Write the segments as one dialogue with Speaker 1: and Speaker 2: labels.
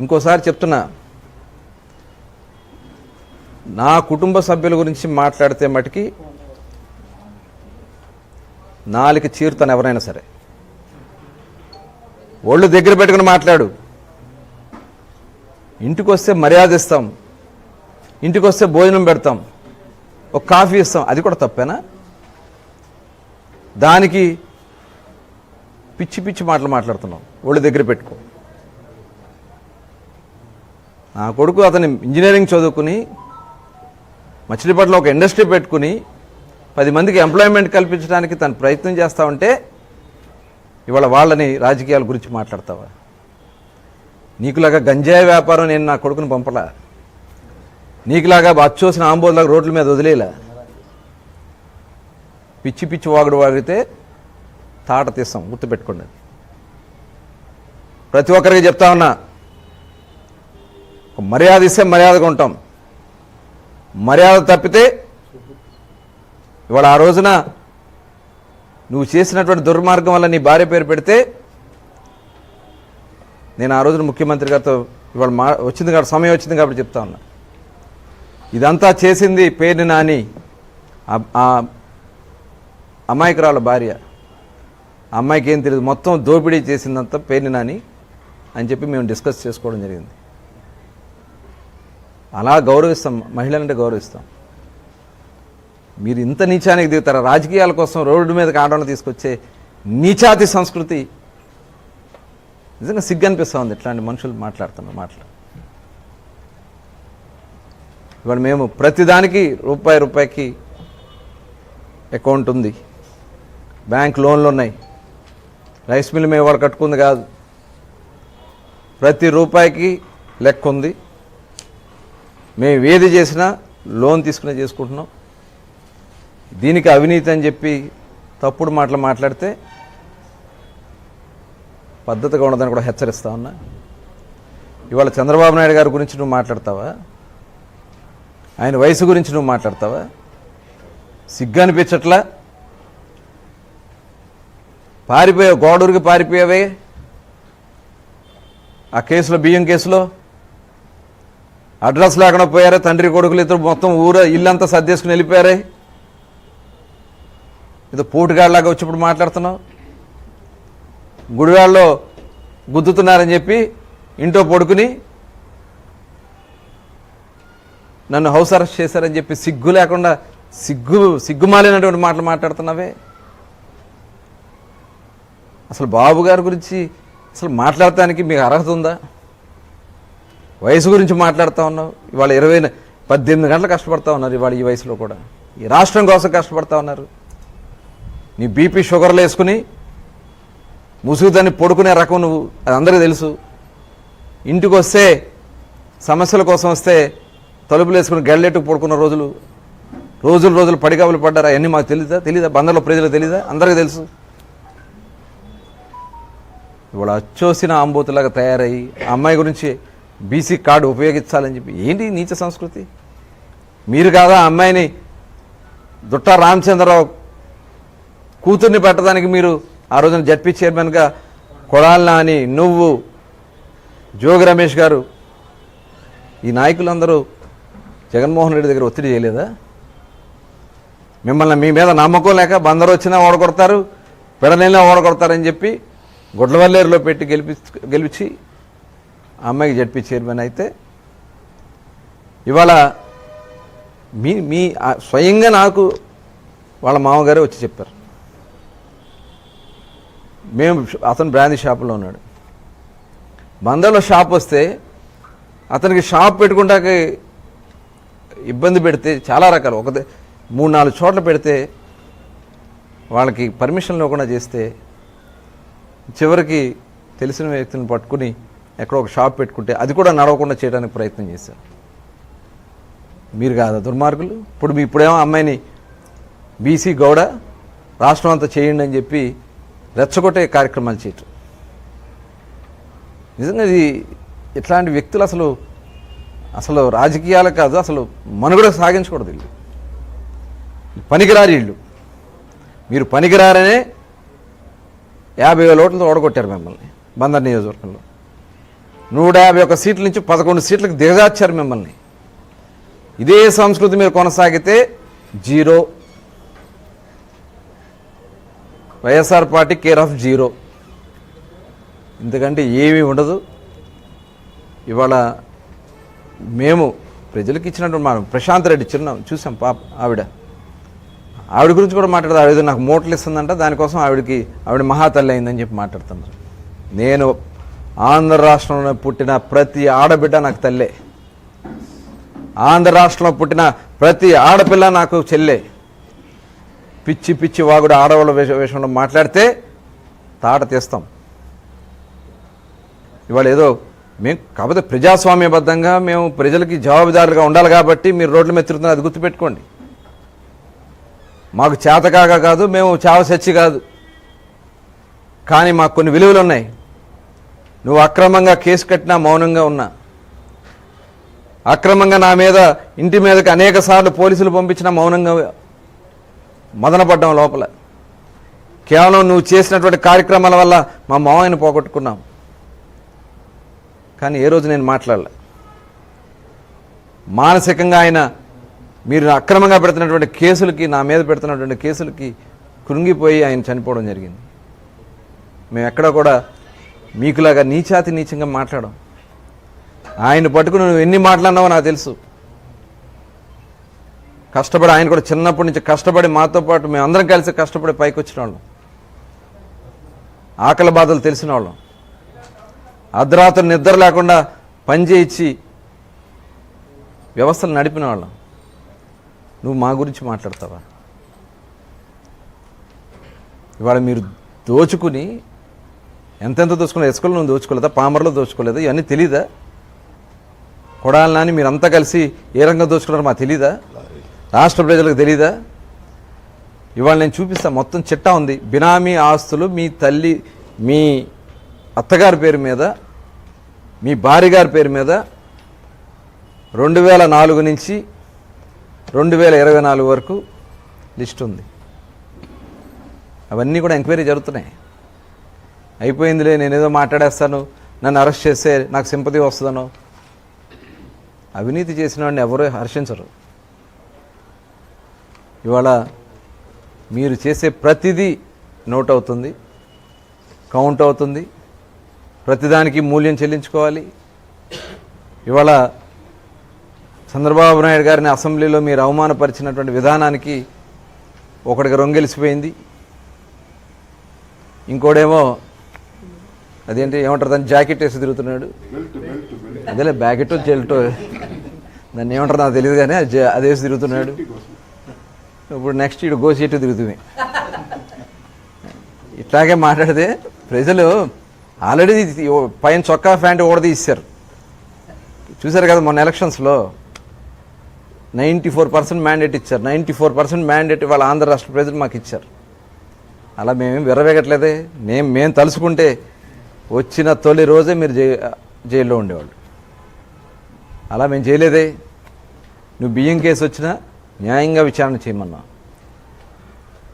Speaker 1: ఇంకోసారి చెప్తున్నా. నా కుటుంబ సభ్యుల గురించి మాట్లాడితే మటుకి నాలుగు చీరుతాను ఎవరైనా సరే. ఒళ్ళు దగ్గర పెట్టుకుని మాట్లాడు. ఇంటికి వస్తే మర్యాద ఇస్తాం. ఇంటికి వస్తే భోజనం పెడతాం. ఒక కాఫీ ఇస్తాం. అది కూడా తప్పేనా? దానికి పిచ్చి పిచ్చి మాటలు మాట్లాడుతున్నాం. ఒళ్ళు దగ్గర పెట్టుకో. నా కొడుకు అతని ఇంజనీరింగ్ చదువుకుని మచిలీపట్నంలో ఒక ఇండస్ట్రీ పెట్టుకుని పది మందికి ఎంప్లాయ్మెంట్ కల్పించడానికి తను ప్రయత్నం చేస్తూ ఉంటే ఇవాళ వాళ్ళని రాజకీయాల గురించి మాట్లాడతావా? నీకులాగా గంజాయి వ్యాపారం నేను నా కొడుకుని పంపలా? నీకులాగా అచ్చోసిన ఆంబోలాగా రోడ్ల మీద వదిలేలా? పిచ్చి పిచ్చి వాగుడు వాగితే తాట తీస్తాం గుర్తుపెట్టుకోండి. ప్రతి ఒక్కరికి చెప్తా ఉన్నా మర్యాద ఇస్తే మర్యాదగా ఉంటాం. మర్యాద తప్పితే ఇవాళ ఆ రోజున నువ్వు చేసినటువంటి దుర్మార్గం వల్ల నీ భార్య పేరు పెడితే నేను ఆ రోజున ముఖ్యమంత్రి గారితో ఇవాళ మా వచ్చింది కాబట్టి సమయం వచ్చింది కాబట్టి చెప్తా ఉన్నా. ఇదంతా చేసింది పేరుని నాని ఆ- అమాయకురాల భార్య. అమ్మాయికి ఏం తెలియదు మొత్తం దోపిడీ చేసిందంతా పేరుని నాని అని చెప్పి మేము డిస్కస్ చేసుకోవడం జరిగింది. అలా గౌరవిస్తాం మహిళలంటే గౌరవిస్తాం. మీరు ఇంత నీచానికి దిగుతారా? రాజకీయాల కోసం రోడ్డు మీదకి ఆడవాళ్ళు తీసుకొచ్చే నీచాతి సంస్కృతి. నిజంగా సిగ్గు అనిపిస్తుంది ఇట్లాంటి మనుషులు మాట్లాడుతున్న మాటలు. ఇవాళ మేము ప్రతిదానికి రూపాయి రూపాయికి అకౌంట్ ఉంది. బ్యాంక్ లోన్లు ఉన్నాయి. రైస్ మిల్ మేము వాళ్ళు కట్టుకుంది కాదు. ప్రతి రూపాయికి లెక్క ఉంది. మేము ఏది చేసినా లోన్ తీసుకునే చేసుకుంటున్నాం. దీనికి అవినీతి అని చెప్పి తప్పుడు మాటలు మాట్లాడితే పద్ధతిగా ఉండదని కూడా హెచ్చరిస్తా ఉన్నా. ఇవాళ చంద్రబాబు నాయుడు గారి గురించి నువ్వు మాట్లాడతావా? ఆయన వయసు గురించి నువ్వు మాట్లాడతావా? సిగ్గు అనిపించట్లా పారిపోయావు గోడూరికి పారిపోయావే? ఆ కేసులో బియ్యం కేసులో? అడ్రస్ లేకుండా పోయారే తండ్రి కొడుకులు ఇద్దరు మొత్తం ఊర ఇల్లంతా సర్దేసుకుని వెళ్ళిపోయారే? ఏదో పోటుగాళ్ళలాగా వచ్చినప్పుడు మాట్లాడుతున్నావు? గుడివాళ్ళలో గుద్దుతున్నారని చెప్పి ఇంట్లో పడుకుని నన్ను హౌస్ అరెస్ట్ చేశారని చెప్పి సిగ్గు లేకుండా సిగ్గు సిగ్గుమాలినటువంటి మాటలు మాట్లాడుతున్నావే? అసలు బాబు గారి గురించి అసలు మాట్లాడటానికి మీకు అర్హత ఉందా? వయసు గురించి మాట్లాడుతూ ఉన్నావు. ఇవాళ ఇరవై పద్దెనిమిది గంటలు కష్టపడతా ఉన్నారు ఇవాళ ఈ వయసులో కూడా. ఈ రాష్ట్రం కోసం కష్టపడతా ఉన్నారు. నీ బీపీ షుగర్లు వేసుకుని ముసుగుదాన్ని పడుకునే రకం నువ్వు అది అందరికీ తెలుసు. ఇంటికి వస్తే సమస్యల కోసం వస్తే తలుపులు వేసుకుని గళ్ళెట్టుకు పడుకున్న రోజులు రోజులు రోజులు పడిగాపులు పడ్డారు? అవన్నీ మాకు తెలీదా? తెలీదా? బందర్లో ప్రజలకు తెలీదా? అందరికీ తెలుసు. ఇవాళ అచ్చోసిన ఆంబోతులాగా తయారయ్యి ఆ అమ్మాయి గురించి బీసీ కార్డు ఉపయోగించాలని చెప్పి. ఏంటి నీచ సంస్కృతి? మీరు కాదా అమ్మాయిని దుట్ట రామచంద్రరావు కూతుర్ని పెట్టడానికి మీరు ఆ రోజున జడ్పీ చైర్మన్గా కొడాలనా అని నువ్వు జోగి రమేష్ గారు ఈ నాయకులందరూ జగన్మోహన్ రెడ్డి దగ్గర ఒత్తిడి చేయలేదా? మిమ్మల్ని మీ మీద నమ్మకం లేక బందరు వచ్చినా ఓడగొడతారు పెడనైనా ఓడగొడతారని చెప్పి గుడ్లవల్లేరులో పెట్టి గెలిపి గెలిచి అమ్మాయికి జడ్పీ చైర్మన్ అయితే ఇవాళ మీ మీ స్వయంగా నాకు వాళ్ళ మామగారే వచ్చి చెప్పారు. మేము అతను బ్రాందీ షాపులో ఉన్నాడు. బందర్లో షాప్ వస్తే అతనికి షాప్ పెట్టుకుంటాకి ఇబ్బంది పెడితే చాలా రకాలు. ఒక మూడు నాలుగు చోట్ల పెడితే వాళ్ళకి పర్మిషన్ లేకుండా చేస్తే చివరికి తెలిసిన వ్యక్తులను పట్టుకుని ఎక్కడో ఒక షాప్ పెట్టుకుంటే అది కూడా నడవకుండా చేయడానికి ప్రయత్నం చేశారు. మీరు కాదా దుర్మార్గులు. ఇప్పుడు మీ ఇప్పుడేమో అమ్మాయిని బీసీ గౌడ రాష్ట్రం అంతా చేయండి అని చెప్పి రెచ్చగొట్టే కార్యక్రమాలు చేయటం. నిజంగా ఇది ఇట్లాంటి వ్యక్తులు అసలు అసలు రాజకీయాలు కాదు అసలు మనుగడ సాగించకూడదు వీళ్ళు. పనికిరారు వీళ్ళు. మీరు పనికిరారనే యాభై వేల ఓట్లతో ఓడగొట్టారు మిమ్మల్ని బందర్ నియోజకవర్గంలో. నూట యాభై ఒక్క సీట్ల నుంచి పదకొండు సీట్లకు దిగజార్చారు మిమ్మల్ని. ఇదే సంస్కృతి మీరు కొనసాగితే zero. YSR party care of zero. ఎందుకంటే ఏమీ ఉండదు. ఇవాళ మేము ప్రజలకు ఇచ్చినటువంటి మనం ప్రశాంత్ రెడ్డి చిన్న చూసాం పాప ఆవిడ. ఆవిడ గురించి కూడా మాట్లాడదు. ఆవిడ నాకు మూటలు ఇస్తుందంట దానికోసం ఆవిడకి ఆవిడ మహాతల్లి అయిందని చెప్పి మాట్లాడుతున్నారు. నేను ఆంధ్ర రాష్ట్రంలో పుట్టిన ప్రతి ఆడబిడ్డ నాకు తల్లే. ఆంధ్ర రాష్ట్రంలో పుట్టిన ప్రతి ఆడపిల్ల నాకు చెల్లె. పిచ్చి పిచ్చి వాగుడు ఆడవాళ్ళ విష- విషయంలో మాట్లాడితే తాట తీస్తాం. ఇవాళ ఏదో మేము కాకపోతే ప్రజాస్వామ్యబద్ధంగా మేము ప్రజలకి జవాబుదారులుగా ఉండాలి కాబట్టి మీరు రోడ్ల మీద తిరుగుతున్నారు అది గుర్తుపెట్టుకోండి. మాకు చేతకాగా కాదు మేము చావ చచ్చి కాదు. కానీ మాకు కొన్ని విలువలు ఉన్నాయి. నువ్వు అక్రమంగా కేసు కట్టినా మౌనంగా ఉన్నా. అక్రమంగా నా మీద ఇంటి మీదకి అనేక సార్లు పోలీసులు పంపించిన మౌనంగా మదనపడ్డాం లోపల. కేవలం నువ్వు చేసినటువంటి కార్యక్రమాల వల్ల మా మామయ్యను పోగొట్టుకున్నాం. కానీ ఏ రోజు నేను మాట్లాడలే. మానసికంగా ఆయన మీరు అక్రమంగా పెడుతున్నటువంటి కేసులకి నా మీద పెడుతున్నటువంటి కేసులకి కృంగిపోయి ఆయన చనిపోవడం జరిగింది. మేము ఎక్కడ కూడా మీకులాగా నీచాతి నీచంగా మాట్లాడడం. ఆయన పట్టుకుని నువ్వు ఎన్ని మాట్లాడినావో నాకు తెలుసు. కష్టపడి ఆయన కూడా చిన్నప్పటి నుంచి కష్టపడి మాతో పాటు మేము అందరం కలిసి కష్టపడి పైకి వచ్చిన వాళ్ళం ఆకలి బాధలు తెలిసిన వాళ్ళం అర్ధరాత్రి నిద్ర లేకుండా పని చేయించి వ్యవస్థలు నడిపిన వాళ్ళం నువ్వు మా గురించి మాట్లాడతావా? ఇవాళ మీరు దోచుకుని ఎంతెంత దోచుకున్నారు ఎసుకలు నువ్వు దోచుకోలేదా? పామర్లో దోచుకోలేదా? ఇవన్నీ తెలీదా? కొడాలి నాని మీరంతా కలిసి ఏ రంగం దోచుకున్నారో మాకు తెలీదా? రాష్ట్ర ప్రజలకు తెలీదా? ఇవాళ నేను చూపిస్తాను మొత్తం చిట్టా ఉంది. బినామీ ఆస్తులు మీ తల్లి మీ అత్తగారి పేరు మీద మీ భార్య గారి పేరు మీద రెండు వేల నాలుగు నుంచి రెండు వేల ఇరవై నాలుగు వరకు లిస్ట్ ఉంది. అవన్నీ కూడా ఎంక్వైరీ జరుగుతున్నాయి. అయిపోయిందిలే నేనేదో మాట్లాడేస్తాను. నన్ను అరెస్ట్ చేస్తే నాకు సింపతి వస్తుందనో. అవినీతి చేసిన వాడిని ఎవరూ హర్షించరు. ఇవాళ మీరు చేసే ప్రతిదీ నోట్ అవుతుంది కౌంట్ అవుతుంది ప్రతిదానికి మూల్యం చెల్లించుకోవాలి. ఇవాళ చంద్రబాబు నాయుడు గారిని అసెంబ్లీలో మీరు అవమానపరిచినటువంటి విధానానికి ఒకడికి రొంగెలిసిపోయింది. ఇంకోడేమో అదేంటి ఏమంటారు దాన్ని జాకెట్ వేసి తిరుగుతున్నాడు? అదేలే బ్యాకెట్ జెల్టో. దాన్ని ఏమంటారు నాకు తెలియదు కానీ అది అది వేసి తిరుగుతున్నాడు. ఇప్పుడు నెక్స్ట్ ఇటు గోసెట్టు తిరుగుతుంది. ఇట్లాగే మాట్లాడితే ప్రజలు ఆల్రెడీ పైన చొక్కా ప్యాంట్ ఓడదీశారు చూసారు కదా మొన్న ఎలక్షన్స్లో? నైంటీ ఫోర్ పర్సెంట్ మ్యాండేట్ ఇచ్చారు. నైంటీ ఫోర్ పర్సెంట్ మ్యాండేట్ వాళ్ళ ఆంధ్ర రాష్ట్ర ప్రజలు మాకు ఇచ్చారు. అలా మేమేం విరవేగట్లేదే మేము మేము తలుసుకుంటే వచ్చిన తొలి రోజే మీరు జై జైల్లో ఉండేవాళ్ళు. అలా మేము చేయలేదే. నువ్వు బియ్యం కేసు వచ్చినా న్యాయంగా విచారణ చేయమన్నా.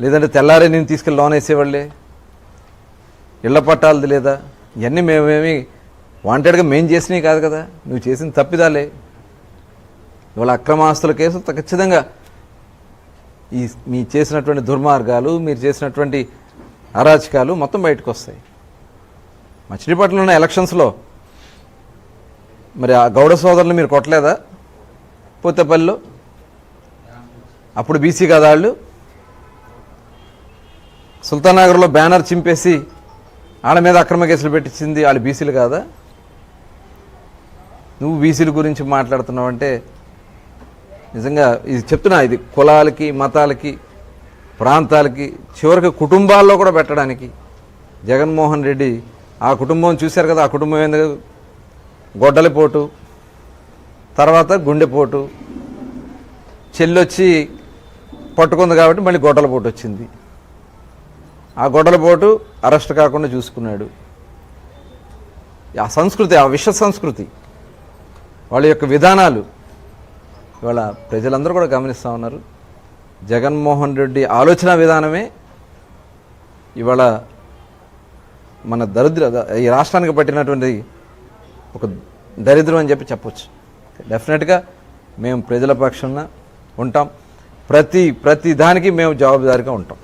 Speaker 1: లేదంటే తెల్లారే నేను తీసుకెళ్ళి లోన్ వేసేవాళ్ళే. ఇళ్ళ పట్టాలది లేదా? ఇవన్నీ మేమేమి వాంటెడ్గా మేము చేసినవి కాదు కదా. నువ్వు చేసిన తప్పిదాలే. ఇవాళ అక్రమాస్తుల కేసు ఖచ్చితంగా ఈ మీ చేసినటువంటి దుర్మార్గాలు మీరు చేసినటువంటి అరాచకాలు మొత్తం బయటకు వస్తాయి మచిలీపట్నంలో ఉన్న ఎలక్షన్స్లో మరి ఆ గౌడ సోదరులు మీరు కొట్టలేదా? పోతేపల్లిలో? అప్పుడు బీసీ కదా వాళ్ళు? సుల్తానగర్లో బ్యానర్ చింపేసి వాళ్ళ మీద అక్రమ కేసులు పెట్టించింది వాళ్ళు బీసీలు కాదా? నువ్వు బీసీల గురించి మాట్లాడుతున్నావు అంటే నిజంగా ఇది చెప్తున్నా ఇది కులాలకి మతాలకి ప్రాంతాలకి చివరికి కుటుంబాల్లో కూడా పెట్టడానికి జగన్మోహన్ రెడ్డి ఆ కుటుంబం చూశారు కదా ఆ కుటుంబం ఏంది గొడ్డలిపోటు తర్వాత గుండెపోటు. చెల్లొచ్చి పట్టుకుంది కాబట్టి మళ్ళీ గొడ్డలపోటు వచ్చింది. ఆ గొడ్డలపోటు అరెస్ట్ కాకుండా చూసుకున్నాడు. ఆ సంస్కృతి ఆ విశ్వ సంస్కృతి వాళ్ళ యొక్క విధానాలు. ఇవాళ ప్రజలందరూ కూడా గమనిస్తూ ఉన్నారు. జగన్మోహన్ రెడ్డి ఆలోచన విధానమే ఇవాళ మన దరిద్ర ఈ రాష్ట్రానికి పట్టినటువంటి ఒక దరిద్రం అని చెప్పి చెప్పొచ్చు. డెఫినెట్గా మేము ప్రజల పక్షాన ఉంటాం. ప్రతి ప్రతి దానికి మేము జవాబుదారీగా ఉంటాం.